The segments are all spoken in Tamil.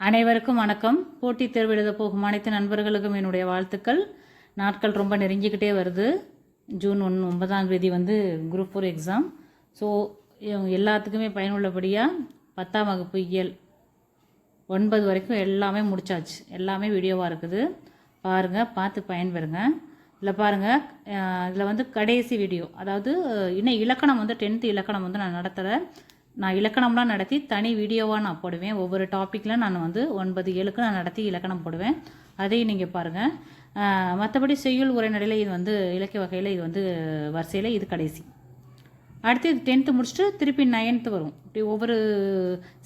அனைவருக்கும் வணக்கம். போட்டித் தேர்வு எழுத போகும் அனைத்து நண்பர்களுக்கும் என்னுடைய வாழ்த்துக்கள். நாட்கள் ரொம்ப நெருங்கிக்கிட்டே வருது. ஜூன் ஒன்று ஒன்பதாம் தேதி வந்து குரூப் ஃபோர் எக்ஸாம் ஸோ எல்லாத்துக்குமே பயனுள்ளபடியாக பத்தாம் வகுப்பு இயல் ஒன்பது வரைக்கும் எல்லாமே முடிச்சாச்சு. எல்லாமே வீடியோவாக இருக்குது. பாருங்கள் பார்த்து பயன்பெறுங்க. இதில் பாருங்கள் இதில் வந்து கடைசி வீடியோ அதாவது இன்னும் இலக்கணம் வந்து டென்த்து இலக்கணம் வந்து நான் நடத்துகிறேன் நான் இலக்கணம்லாம் நடத்தி தனி வீடியோவாக நான் போடுவேன். ஒவ்வொரு டாப்பிக்கில் நான் வந்து ஒன்பது ஏழுக்கு நான் நடத்தி இலக்கணம் போடுவேன். அதையும் நீங்கள் பாருங்கள் மற்றபடி செய்யுள் உரைநடையில் இது வந்து இலக்கிய வகையில் இது வந்து வரிசையில் இது கடைசி. அடுத்து இது டென்த்து முடிச்சுட்டு திருப்பி நைன்த்து வரும். இப்படி ஒவ்வொரு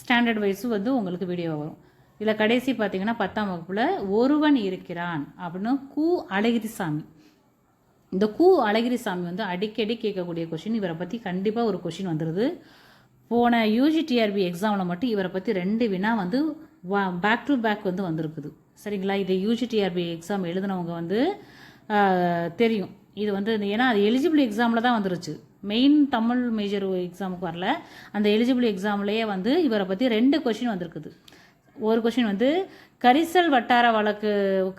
ஸ்டாண்டர்ட் வைஸும் வந்து உங்களுக்கு வீடியோ வரும். இதில் கடைசி பார்த்தீங்கன்னா பத்தாம் வகுப்பில் ஒருவன் இருக்கிறான் அப்படின்னு கு அழகிரிசாமி. இந்த கு அழகிரிசாமி வந்து அடிக்கடி கேட்கக்கூடிய கொஷின் இவரை பற்றி கண்டிப்பாக ஒரு கொஷின் வந்துடுது போன யூஜி டிஆர்பி எக்ஸாமில் மட்டும் இவரை பற்றி ரெண்டு வினா வந்து வா பேக் டு பேக் வந்து வந்திருக்குது. சரிங்களா? இது யூஜிடிஆர்பி எக்ஸாம் எழுதினவங்க வந்து தெரியும். இது வந்து ஏன்னா அது எலிஜிபிள் எக்ஸாமில் தான் வந்துருச்சு. மெயின் தமிழ் மேஜர் எக்ஸாமுக்கு வரல. அந்த எலிஜிபிள் எக்ஸாம்லேயே வந்து இவரை பற்றி ரெண்டு கொஷின் வந்திருக்குது. ஒரு கொஷின் வந்து கரிசல் வட்டார வழக்கு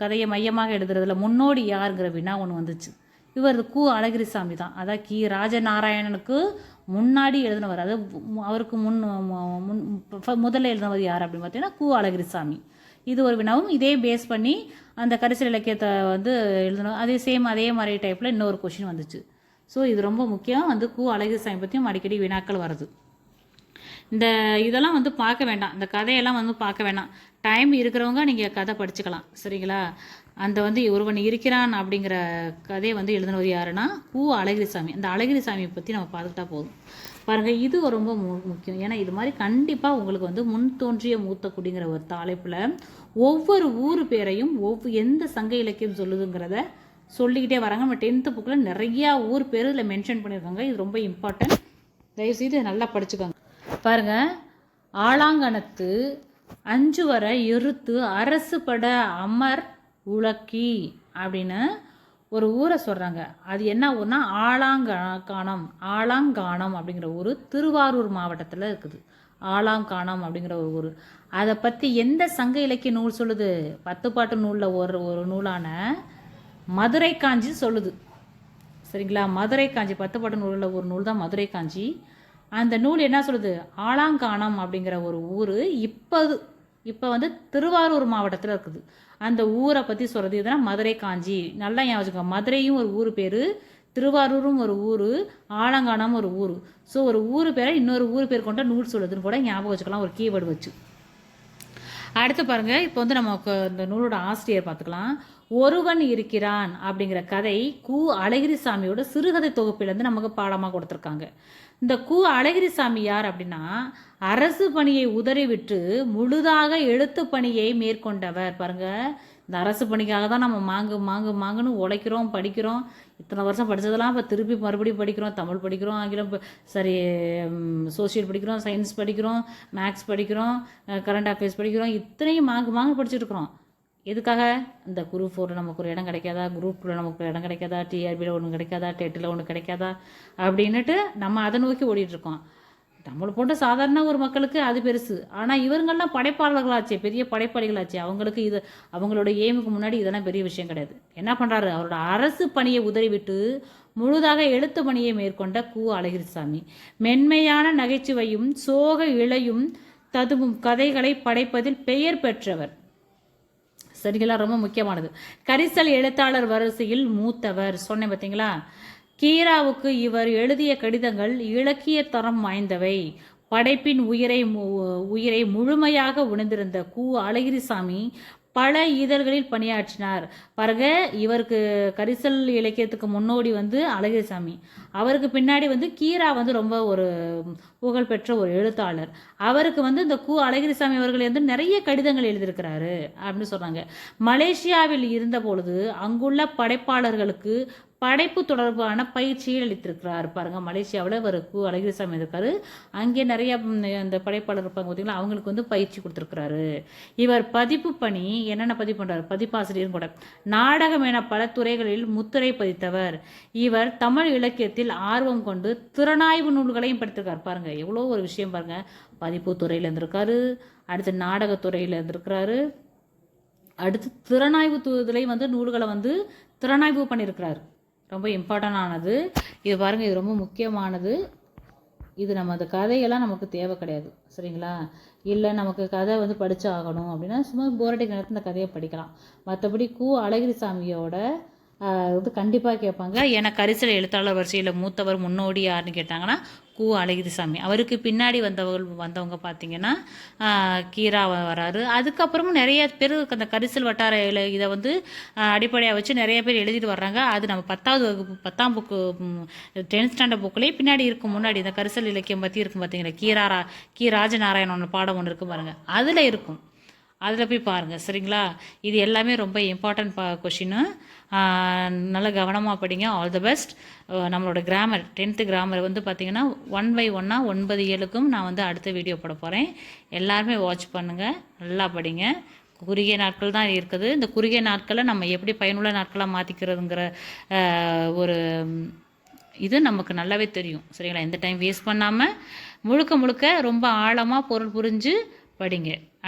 கதையை மையமாக எழுதுறதுல முன்னோடி யாருங்கிற வினா ஒன்று வந்துச்சு. இவர் கு அழகிரிசாமி தான். அதான் கி. ராஜநாராயணனுக்கு முன்னாடி எழுதினவர் அதாவது அவருக்கு முன் முன் முதல்ல எழுதினவர் யார் அப்படின்னு பார்த்தீங்கன்னா கு. அழகிரிசாமி. இது ஒரு வினாவும் இதே பேஸ் பண்ணி அந்த கரிசல் இலக்கியத்தை வந்து எழுதணும் அதே சேம் அதே மாதிரி டைப்பில் இன்னொரு கொஷின் வந்துச்சு. ஸோ இது ரொம்ப முக்கியம். வந்து கு. அழகிரிசாமி பற்றியும் அடிக்கடி வினாக்கள் வருது. இந்த இதெல்லாம் வந்து பார்க்க வேண்டாம். இந்த கதையெல்லாம் வந்து பார்க்க வேண்டாம். டைம் இருக்கிறவங்க நீங்கள் கதை படிச்சுக்கலாம் சரிங்களா? அந்த வந்து ஒருவன் இருக்கிறான் அப்படிங்கிற கதையை வந்து எழுதினவர் யாருன்னா பூ அழகிரிசாமி. அந்த அழகிரிசாமியை பற்றி நம்ம பார்த்துக்கிட்டா போதும். பாருங்கள் இது ரொம்ப மு- முக்கியம். ஏன்னா இது மாதிரி கண்டிப்பாக உங்களுக்கு வந்து முன் தோன்றிய மூத்த குடிங்கிற ஒரு தலைப்பில் ஒவ்வொரு ஊர் பேரையும் ஒவ்வொரு எந்த சங்க இலக்கியம் சொல்லுதுங்கிறத சொல்லிக்கிட்டே வராங்க. நம்ம டென்த்து புக்கில் நிறையா ஊர் பேர் இதில் மென்ஷன் பண்ணியிருக்காங்க. இது ரொம்ப இம்பார்ட்டன்ட் தயவுசெய்து நல்லா படிச்சுக்கோங்க. பாருங்கள் ஆளாங்கணத்து அஞ்சு வர இருத்து அரசு பட அமர் உலக்கி அப்படின்னு ஒரு ஊரை சொல்கிறாங்க அது என்ன ஊர்னா? ஆலாங்கானம் ஆலாங்கானம் அப்படிங்கிற ஊர் திருவாரூர் மாவட்டத்தில் இருக்குது. ஆலாங்கானம் அப்படிங்கிற ஒரு ஊர். அதை பற்றி எந்த சங்க இலக்கிய நூல் சொல்லுது? பத்துப்பாட்டு நூலில் ஒரு ஒரு நூலான மதுரை காஞ்சி சொல்லுது. சரிங்களா? மதுரை காஞ்சி பத்துப்பாட்டு நூலில் ஒரு நூல் தான் மதுரை காஞ்சி அந்த நூல் என்ன சொல்லுது? ஆலாங்கானம் அப்படிங்கிற ஒரு ஊர் இப்போ இப்போ வந்து திருவாரூர் மாவட்டத்தில் இருக்குது. அந்த ஊரை பற்றி சொல்கிறது இதெல்லாம் மதுரை காஞ்சி. நல்லா ஞாபகம் வச்சுக்கோங்க. மதுரையும் ஒரு ஊர் பேர் திருவாரூரும் ஒரு ஊர் ஆலங்கானம் ஒரு ஊர். ஸோ ஒரு ஊர் பேரை இன்னொரு ஊர் பேர் கொண்ட நூல் சொல்லுதுன்னு கூட ஞாபகம் வச்சுக்கலாம். ஒரு கீவேர்டு வச்சு. அடுத்து பாருங்கள் இப்போ வந்து நமக்கு இந்த நூலோட ஆசிரியர் பார்த்துக்கலாம். ஒருவன் இருக்கிறான் அப்படிங்கிற கதை கு அழகிரிசாமியோட சிறுகதை தொகுப்பிலேருந்து நமக்கு பாடமாக கொடுத்துருக்காங்க. இந்த கு அழகிரிசாமி யார் அப்படின்னா அரசு பணியை உதறிவிட்டு முழுதாக எழுத்து பணியை மேற்கொண்டவர். பாருங்க இந்த அரசு பணிக்காக தான் நம்ம மாங்கு மாங்கு மாங்குன்னு உழைக்கிறோம் படிக்கிறோம். இத்தனை வருஷம் படித்ததெல்லாம் இப்போ திருப்பி மறுபடியும் படிக்கிறோம். தமிழ் படிக்கிறோம் ஆங்கிலம் சரி சோசியல் படிக்கிறோம் சயின்ஸ் படிக்கிறோம் மேக்ஸ் படிக்கிறோம் கரண்ட் அஃபேர்ஸ் படிக்கிறோம். இத்தனையும் மாங்கு மாங்கு படிச்சுட்டு இருக்கிறோம். எதுக்காக? இந்த குரூப் ஃபோரில் நமக்கு ஒரு இடம் கிடைக்காதா? குரூப்பில் நமக்கு ஒரு இடம் கிடைக்காதா? டிஆர்பியில் ஒன்று கிடைக்காதா? டெட்டில் ஒன்று கிடைக்காதா? அப்படின்னுட்டு நம்ம அதை நோக்கி ஓடிட்டுருக்கோம் நம்மளை போன்ற சாதாரண ஒரு மக்களுக்கு அது பெருசு. ஆனால் இவங்கெல்லாம் படைப்பாளர்களாச்சே பெரிய படைப்பாளிகளாச்சே. அவங்களுக்கு இது அவங்களோட எய்முக்கு முன்னாடி இதெல்லாம் பெரிய விஷயம் கிடையாது. என்ன பண்ணுறாரு அவரோட அரசு பணியை உதறிவிட்டு முழுதாக எழுத்து பணியை மேற்கொண்ட கு. அழகிரிசாமி. மென்மையான நகைச்சுவையும் சோக இழையும் ததுவும் கதைகளை படைப்பதில் பெயர் பெற்றவர். சரிங்களா? ரொம்ப முக்கியமானது. கரிசல் எழுத்தாளர் வரிசையில் மூத்தவர். சொன்னேன் பார்த்தீங்களா கீராவுக்கு இவர் எழுதிய கடிதங்கள் இலக்கிய தரம் வாய்ந்தவை. படைப்பின் உயிரை மு- உயிரை முழுமையாக உணர்ந்திருந்த கு. அழகிரிசாமி பல இதழ்களில் பணியாற்றினார். பிறகு இவருக்கு கரிசல் இலக்கியத்துக்கு முன்னோடி வந்து அழகிரிசாமி. அவருக்கு பின்னாடி வந்து கீரா வந்து ரொம்ப ஒரு புகழ்பெற்ற ஒரு எழுத்தாளர். அவருக்கு வந்து இந்த கு அழகிரிசாமி அவர்கள் வந்து நிறைய கடிதங்கள் எழுதியிருக்கிறாரு அப்படின்னு சொல்கிறாங்க மலேசியாவில் இருந்த பொழுது அங்குள்ள படைப்பாளர்களுக்கு படைப்பு தொடர்பான பயிற்சியை அளித்திருக்கிறார். பாருங்க மலேசியாவில் இவர் கு அழகிரிசாமி இருக்கார். அங்கே நிறைய அந்த படைப்பாளர் இருப்பாங்க பார்த்தீங்களா அவங்களுக்கு வந்து பயிற்சி கொடுத்துருக்கிறாரு. இவர் பதிப்பு பணி என்னென்ன பதிப்பு பண்றாரு? பதிப்பாசிரியரும் கூட. நாடகம் என பல துறைகளில் முத்திரை பதித்தவர். இவர் தமிழ் இலக்கியத்தில் ஆர்வம் கொண்டு திறனாய்வு நூல்களையும் படித்திருக்காரு. பாருங்கள் எவ்வளோ ஒரு விஷயம் பாருங்கள் பதிப்பு துறையில் இருந்திருக்காரு அடுத்து நாடகத்துறையில் இருந்திருக்கிறாரு. அடுத்து திறனாய்வு துறையிலையும் வந்து நூல்களை வந்து திறனாய்வு பண்ணியிருக்கிறார். ரொம்ப இம்பார்ட்டண்டானது இது பாருங்கள் இது ரொம்ப முக்கியமானது. இது நம்ம அந்த கதையெல்லாம் நமக்கு தேவை கிடையாது. சரிங்களா? இல்லை நமக்கு கதை வந்து படித்து ஆகணும் அப்படின்னா சும்மா போரடிக்க நேரத்தில் இந்த கதையை படிக்கலாம். மற்றபடி கு அழகிரிசாமியோட சாமியோட வந்து கண்டிப்பாக கேட்பாங்க. ஏன்னா கரிசல் எழுத்தாளர் வரிசையில் மூத்தவர் முன்னோடி யாருன்னு கேட்டாங்கன்னா கு அழகிரிசாமி அவருக்கு பின்னாடி வந்தவங்க வந்தவங்க பார்த்தீங்கன்னா கீரா வராரு அதுக்கப்புறமும் நிறைய பேர் அந்த கரிசல் வட்டார இதை வந்து அடிப்படையாக வச்சு நிறைய பேர் எழுதிட்டு வர்றாங்க. அது நம்ம பத்தாவது வகுப்பு பத்தாம் புக்கு டென்த் ஸ்டாண்டர்ட் புக்லேயே பின்னாடி இருக்கும் முன்னாடி இந்த கரிசல் இலக்கியம் பற்றி இருக்கும் பார்த்தீங்களா கீரா ரா கி ராஜநாராயணன் பாடம் ஒன்று இருக்கும் பாருங்கள் அதில் இருக்கும். அதில் போய் பாருங்கள் சரிங்களா? இது எல்லாமே ரொம்ப இம்பார்ட்டன்ட் பா கொஷின்னு நல்லா கவனமாக படிங்க. ஆல் தி பெஸ்ட் நம்மளோட கிராமர் டென்த்து கிராமர் வந்து பார்த்திங்கன்னா ஒன் பை ஒன்னாக ஒன்பது ஏழுக்கும் நான் வந்து அடுத்த வீடியோ போட போகிறேன் எல்லாருமே வாட்ச் பண்ணுங்கள் நல்லா படிங்க. குறுகிய நாட்கள் தான் இருக்குது. இந்த குறுகிய நாட்களை நம்ம எப்படி பயனுள்ள நாட்களாக மாற்றிக்கிறதுங்கிற ஒரு இது நமக்கு நல்லாவே தெரியும். சரிங்களா? எந்த டைம் வேஸ்ட் பண்ணாமல் முழுக்க முழுக்க ரொம்ப ஆழமாக பொருள் புரிஞ்சு படிங்க.